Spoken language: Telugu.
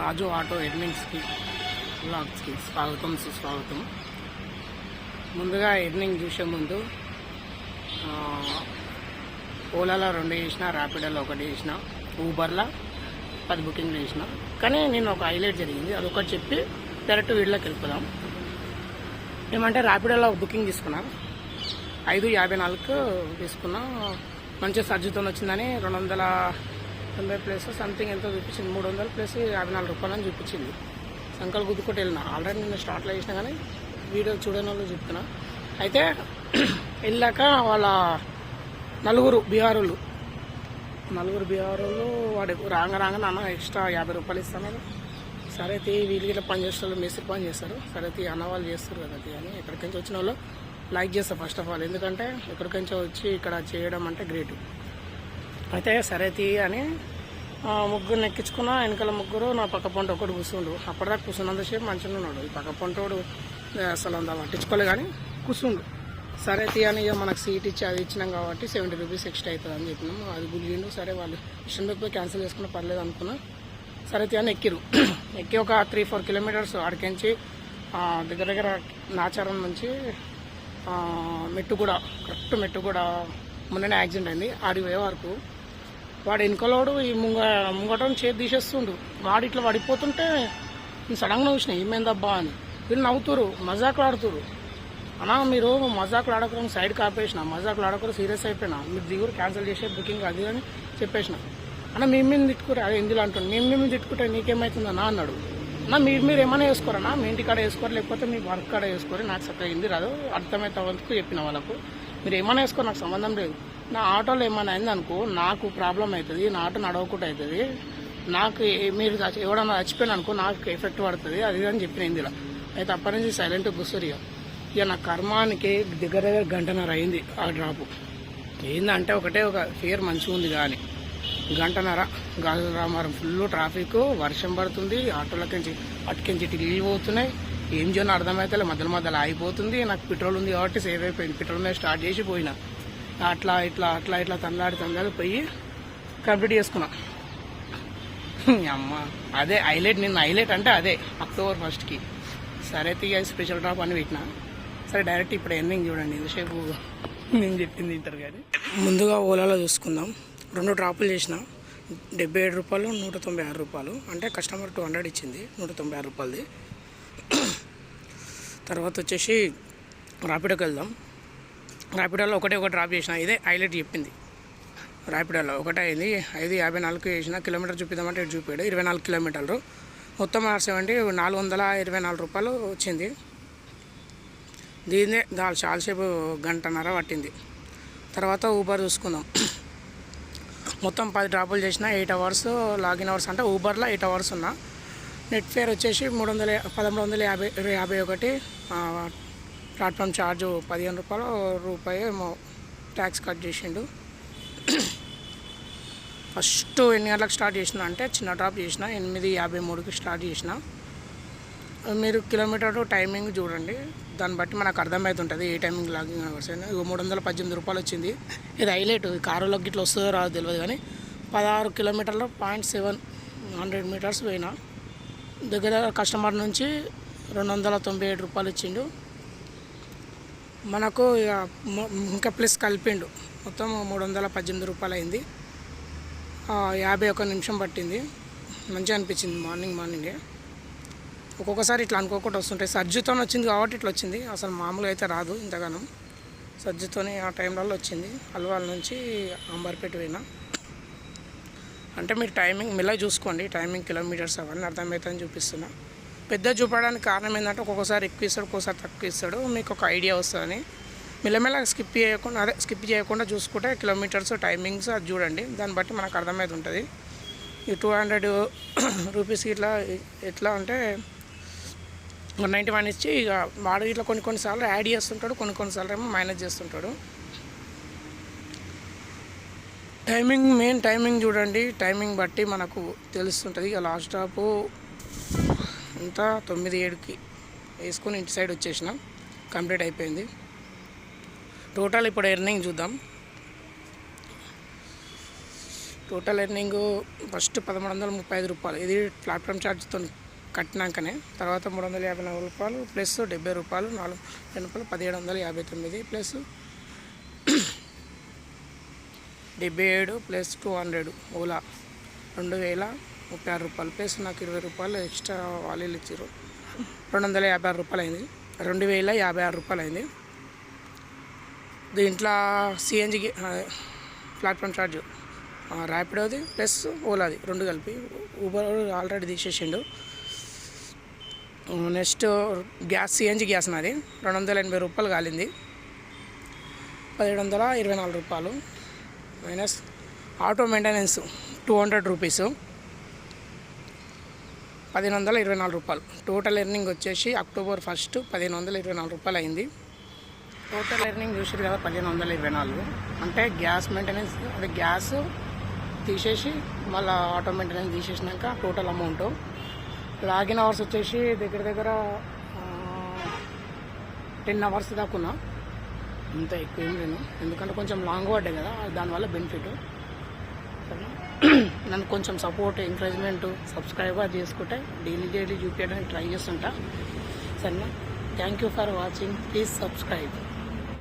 రాజు ఆటో ఎర్నింగ్స్కి బ్లాగ్స్కి స్వాగతం సుస్వాగతం. ముందుగా ఎర్నింగ్ చూసే ముందు ఓలాలో రెండు చేసిన ర్యాపిడోలో ఒకటి చేసిన ఊబర్లో పది బుకింగ్లు చేసిన. కానీ నేను ఒక హైలైట్ జరిగింది. అదొకటి చెప్పి డైరెక్ట్ వీడిలోకి వెళ్ళిపోదాం ఏమంటే ర్యాపిడోలో బుకింగ్ తీసుకున్నా. ఐదు యాభై నాలుగు తీసుకున్నా. మంచి సర్జుతో వచ్చిందని రెండు వందల తొంభై ప్లస్ సంథింగ్ ఎంతో చూపించింది. మూడు వందల ప్లస్ యాభై నాలుగు రూపాయలు అని చూపించింది. సంకల్ గుద్దుకొట్టి వెళ్ళిన. ఆల్రెడీ నేను స్టార్ట్లో చేసిన కానీ వీడియో చూడని వాళ్ళు చెప్తున్నా. అయితే వెళ్ళాక వాళ్ళ నలుగురు బీహారులు నలుగురు బీహారులు వాడు రాంగ రాంగ నాన్న ఎక్స్ట్రా యాభై రూపాయలు ఇస్తాను సరే తీ వీళ్ళు గిట్ల పని చేసే వాళ్ళు మేస్త్రి పని చేస్తారు. సరే తీ అన్న వాళ్ళు చేస్తారు కదా తీ అని ఎక్కడికి నుంచి వచ్చిన వాళ్ళు లైక్ చేస్తారు ఫస్ట్ ఆఫ్ ఆల్ ఎందుకంటే ఎక్కడికి నుంచి వచ్చి ఇక్కడ చేయడం అంటే గ్రేట్ అయితే సరే తీ అని ముగ్గురు ఎక్కించుకున్నా వెనకాల ముగ్గురు నా పక్క పొంట ఒకటి కూర్చుండు అప్పటిదాకా కూర్చున్నంతసేపు మంచిగా ఉన్నాడు. ఈ పక్క పొంటోడు అసలు అంత పట్టించుకోలే కానీ కూర్చుండు సరే తీ అని ఇక మనకు సీట్ ఇచ్చి అది ఇచ్చినాం కాబట్టి సెవెంటీ రూపీస్ ఎక్స్ట్రా అవుతుంది అని చెప్పినాం. అది గుడిండు సరే వాళ్ళు ఇష్టం పోయి క్యాన్సిల్ చేసుకున్నా పర్లేదు అనుకున్నా. సరే తీ అని ఎక్కిరు. ఎక్కి ఒక త్రీ ఫోర్ కిలోమీటర్స్ ఆడికించి దగ్గర దగ్గర నాచారం నుంచి మెట్టు కూడా కరెక్ట్ మెట్టు కూడా మొన్ననే యాక్సిడెంట్ అయింది. ఆడిపోయే వరకు వాడు వెనుకలోడు ఈ ముంగ ముంగటం చేతి తీసేస్తుండు. వాడు ఇట్లా పడిపోతుంటే నేను సడన్గా చూసిన ఏమైందబ్బా అని. వీళ్ళు నవ్వుతురు మజాకులు ఆడుతురు అన్నా మీరు మజాకులు ఆడకరు సైడ్ కాపేసిన మజాకులు ఆడకరు సీరియస్ అయిపోయినా. మీరు దిగురు క్యాన్సిల్ చేసే బుకింగ్ అది అని చెప్పేసిన. అన్న మేము మేము తిట్టుకురా అదే ఎందులో అంటుంది మేము మేము తిట్టుకుంటే నీకేమవుతుందన్నా అన్నాడు. అన్న మీరు మీరు ఏమైనా వేసుకోరన్నా మీ ఇంటి కాడ వేసుకోరు? లేకపోతే మీ వర్క్ కాడ వేసుకోరు? నాకు చక్కగా ఏంది రాదు. అర్థమైతే వంతుకు చెప్పిన వాళ్ళకు. మీరు ఏమైనా వేసుకోరు? నాకు సంబంధం లేదు. నా ఆటోలో ఏమైనా అయిందనుకో నాకు ప్రాబ్లం అవుతుంది నా ఆటో నడవకుండా అవుతుంది. నాకు మీరు ఎవడన్నా చచ్చిపోయిన అనుకో నాకు ఎఫెక్ట్ పడుతుంది అది అని చెప్పిన ఇందులో. అయితే అప్పటి నుంచి సైలెంట్ కూర్చోరు ఇక ఇక నా కర్మానికి దగ్గర దగ్గర గంటన్నర అయింది ఆ డ్రాపు ఏందంటే ఒకటే ఒక ఫియర్ మంచిగా ఉంది కానీ గంటన్నర గాజు రామారం ఫుల్ ట్రాఫిక్ వర్షం పడుతుంది ఆటోలకించి అటుకించి ఇటు పోతున్నాయి. ఏం చేయను అర్థమైతే మధ్యలో మధ్యలో ఆగిపోతుంది. నాకు పెట్రోల్ ఉంది కాబట్టి సేవ్ అయిపోయింది. పెట్రోల్ మీద స్టార్ట్ చేసి పోయినా. అట్లా ఇట్లా అట్లా ఇట్లా తల్లాడి తల్లాడి పోయి కంప్లీట్ చేసుకున్నా. అమ్మ. అదే హైలైట్ నిన్న హైలైట్ అంటే అదే అక్టోబర్ ఫస్ట్కి సరే తీయ స్పెషల్ డ్రాప్ అని పెట్టినా. సరే డైరెక్ట్ ఇప్పుడు ఎండింగ్ చూడండి ఇంతసేపు నేను చెప్పింది ఇంటర్ కానీ ముందుగా ఓలాలో చూసుకుందాం. రెండు డ్రాపులు చేసిన. డెబ్బై ఏడు రూపాయలు నూట తొంభై ఆరు రూపాయలు. అంటే కస్టమర్ టూ హండ్రెడ్ ఇచ్చింది నూట తొంభై ఆరు రూపాయలది. తర్వాత వచ్చేసి రాపిడోకి వెళ్దాం. ర్యాపిడోలో ఒకటే ఒక డ్రాప్ చేసిన ఇదే హైలైట్ చెప్పింది. ర్యాపిడోలో ఒకటే అయింది ఐదు యాభై నాలుగు వేసిన కిలోమీటర్ చూపిద్దామంటే ఇటు చూపాడు ఇరవై నాలుగు కిలోమీటర్లు. మొత్తం ఆర్ సెవెంటీ నాలుగు వందల ఇరవై నాలుగు రూపాయలు వచ్చింది. దీన్నే దాని చాలాసేపు గంటన్నర పట్టింది. తర్వాత ఊబర్ చూసుకుందాం. మొత్తం పది డ్రాపులు చేసిన ఎయిట్ అవర్స్ లాగిన్ అవర్స్ అంటే ఊబర్లో ఎయిట్ అవర్స్ ఉన్నా. నెట్ ఫేర్ వచ్చేసి మూడు వందల పదమూడు వందల యాభై యాభై ఒకటి ప్లాట్ఫామ్ ఛార్జ్ పదిహేను రూపాయలు రూపాయి ట్యాక్స్ కట్ చేసిండు. ఫస్ట్ ఎన్ని గంటలకు స్టార్ట్ చేసిన అంటే చిన్న డ్రాప్ చేసిన ఎనిమిది యాభై మూడుకి స్టార్ట్ చేసిన. మీరు కిలోమీటర్ టైమింగ్ చూడండి దాన్ని బట్టి మనకు అర్థమవుతుంటుంది ఏ టైమింగ్ లాగింగ్ అవర్స్ అయినా. ఇక మూడు వందల పద్దెనిమిది రూపాయలు వచ్చింది. ఇది హైలైట్ కారులోకి ఇట్లా వస్తుందో రాదో తెలియదు కానీ పదహారు కిలోమీటర్లు పాయింట్ సెవెన్ హండ్రెడ్ మీటర్స్ పోయినా. దగ్గర కస్టమర్ నుంచి రెండు వందల తొంభై ఏడు రూపాయలు ఇచ్చిండు. మనకు ఇక ఇంకా ప్లస్ కలిపిండు. మొత్తం మూడు వందల పద్దెనిమిది రూపాయలు అయింది యాభై ఒక నిమిషం పట్టింది. మంచిగా అనిపించింది మార్నింగ్ మార్నింగే. ఒక్కొక్కసారి ఇట్లా అనుకోకుండా వస్తుంటాయి. సర్జుతో వచ్చింది కాబట్టి ఇట్లా వచ్చింది. అసలు మామూలుగా అయితే రాదు ఇంతగానం. సర్జుతోని ఆ టైంలలో వచ్చింది. అల్వాల్ నుంచి అంబర్పేట పోయినా. అంటే మీరు టైమింగ్ మెల్ల చూసుకోండి. టైమింగ్ కిలోమీటర్స్ అవన్నీ అర్థమవుతుందని చూపిస్తున్నా. పెద్ద చూపడానికి కారణం ఏంటంటే ఒక్కొక్కసారి ఎక్కువ ఇస్తాడు ఒక్కొక్కసారి తక్కువ ఇస్తాడు. మీకు ఒక ఐడియా వస్తుందని. మెల్లమెల్లగా స్కిప్ చేయకుండా అదే స్కిప్ చేయకుండా చూసుకుంటే కిలోమీటర్స్ టైమింగ్స్ అది చూడండి. దాన్ని బట్టి మనకు అర్థమైతే ఉంటుంది. ఈ టూ హండ్రెడ్ రూపీస్కి ఇట్లా ఎట్లా అంటే వన్ నైంటీ వన్ ఇచ్చి ఇక వాడు ఇట్లా కొన్ని కొన్నిసార్లు యాడ్ చేస్తుంటాడు కొన్ని కొన్నిసార్లు ఏమో మైనస్ చేస్తుంటాడు. టైమింగ్ మెయిన్ టైమింగ్ చూడండి. టైమింగ్ బట్టి మనకు తెలుస్తుంటుంది. ఇక లాస్ట్ స్టాపు అంతా తొమ్మిది ఏడుకి వేసుకొని ఇంటి సైడ్ వచ్చేసిన. కంప్లీట్ అయిపోయింది. టోటల్ ఇప్పుడు ఎర్నింగ్ చూద్దాం. టోటల్ ఎర్నింగ్ ఫస్ట్ పదమూడు వందల ముప్పై ఐదు రూపాయలు. ఇది ప్లాట్ఫామ్ ఛార్జ్తో కట్టినాకనే. తర్వాత మూడు వందల యాభై నాలుగు రూపాయలు ప్లస్ డెబ్బై రూపాయలు నాలుగు రెండు రూపాయలు పదిహేడు వందల యాభై తొమ్మిది ప్లస్ డెబ్బై ఏడు ప్లస్ టూ హండ్రెడ్ ఓలా రెండు వేల ముప్పై ఆరు రూపాయలు. ప్లస్ నాకు ఇరవై రూపాయలు ఎక్స్ట్రా వాలీలు ఇచ్చారు రెండు వందల యాభై ఆరు రూపాయలు అయింది రెండు వేల యాభై ఆరు రూపాయలు అయింది దీంట్లో సిఎన్జికి ప్లాట్ఫామ్ ఛార్జ్ ర్యాపిడోది ప్లస్ ఓలాది రెండు కలిపి. ఊబర్ ఆల్రెడీ తీసేసిండు. నెక్స్ట్ గ్యాస్ సిఎన్జి గ్యాస్ నాది. రెండు వందల ఎనభై రూపాయలు కాలింది. పదిహేడు వందల ఇరవై నాలుగు రూపాయలు. Minus auto maintenance two hundred rupees. పదిహేను వందల ఇరవై నాలుగు రూపాయలు. టోటల్ ఎర్నింగ్ వచ్చేసి అక్టోబర్ ఫస్ట్ పదిహేను వందల ఇరవై నాలుగు రూపాయలు అయింది. టోటల్ ఎర్నింగ్ చూసారు కదా పదిహేను వందల ఇరవై నాలుగు. అంటే గ్యాస్ మెయింటెనెన్స్ అంటే గ్యాస్ తీసేసి మళ్ళీ ఆటో మెయింటెనెన్స్ తీసేసినాక టోటల్ అమౌంట్ లాగిన్ అవర్స్ వచ్చేసి దగ్గర దగ్గర టెన్ అవర్స్ దాకా ఉన్నా అంత ఎక్కువ ఏం లేను ఎందుకంటే కొంచెం లాంగ్ పడ్డాయి కదా దానివల్ల బెనిఫిట్ సరేనా నన్ను కొంచెం సపోర్ట్ ఎంకరేజ్మెంట్ సబ్స్క్రైబర్ చేసుకుంటే డైలీ డైలీ చూపించడానికి ట్రై చేస్తుంటా. సరేనా? Thank you for watching please subscribe